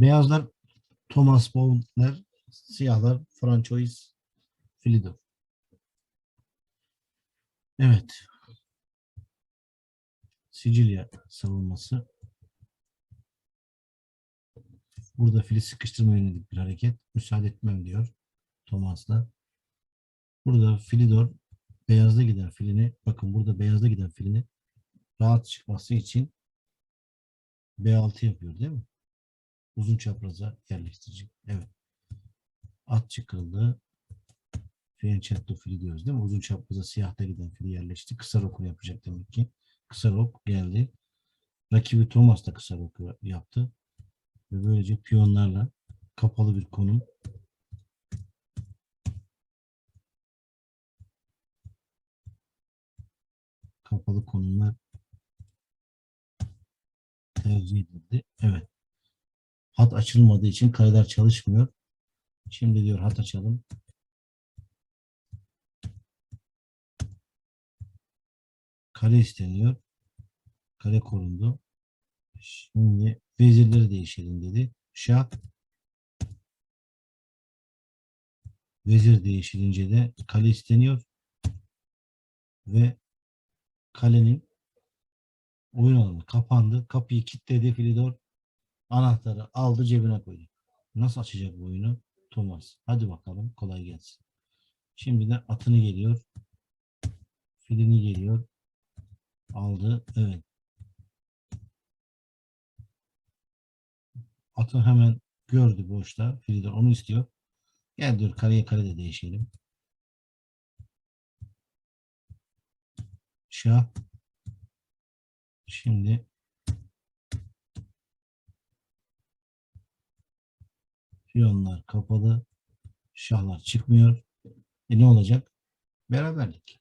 Beyazlar Thomas Bowler, siyahlar Francois Filidor. Evet. Sicilya savunması. Burada fili sıkıştırma yönelik bir hareket. Müsaade etmem diyor Thomas da. Burada Filidor beyazda giden filini bakın burada beyazda giden filini rahat çıkması için B6 yapıyor değil mi? Uzun çapraza yerleştirecek. Evet. At çıkıldı. Fianchetto fili diyoruz değil mi? Uzun çapraza siyahta giden fili yerleşti. Kısa roku yapacak demek ki. Kısa rok geldi. Rakibi Thomas da kısa roku yaptı. Ve böylece piyonlarla kapalı bir konum kapalı konumlar tercih edildi. Evet. Hat açılmadığı için kayıtlar çalışmıyor. Şimdi diyor hat açalım. Kare isteniyor. Kare korundu. Şimdi vezirleri değişelim dedi. Şah vezir değişilince de kale isteniyor. Ve kalenin oyun alanı kapandı. Kapıyı kilitledi Filidor. Anahtarı aldı cebine koydu. Nasıl açacak bu oyunu? Thomas. Hadi bakalım kolay gelsin. Şimdi de atını geliyor. Filini geliyor. Aldı. Evet. Atı hemen gördü boşta. Filidor onu istiyor. Gel diyor kareye kare de değişelim. Şah. Şimdi piyonlar kapalı. Şahlar çıkmıyor. E ne olacak? Beraberlik.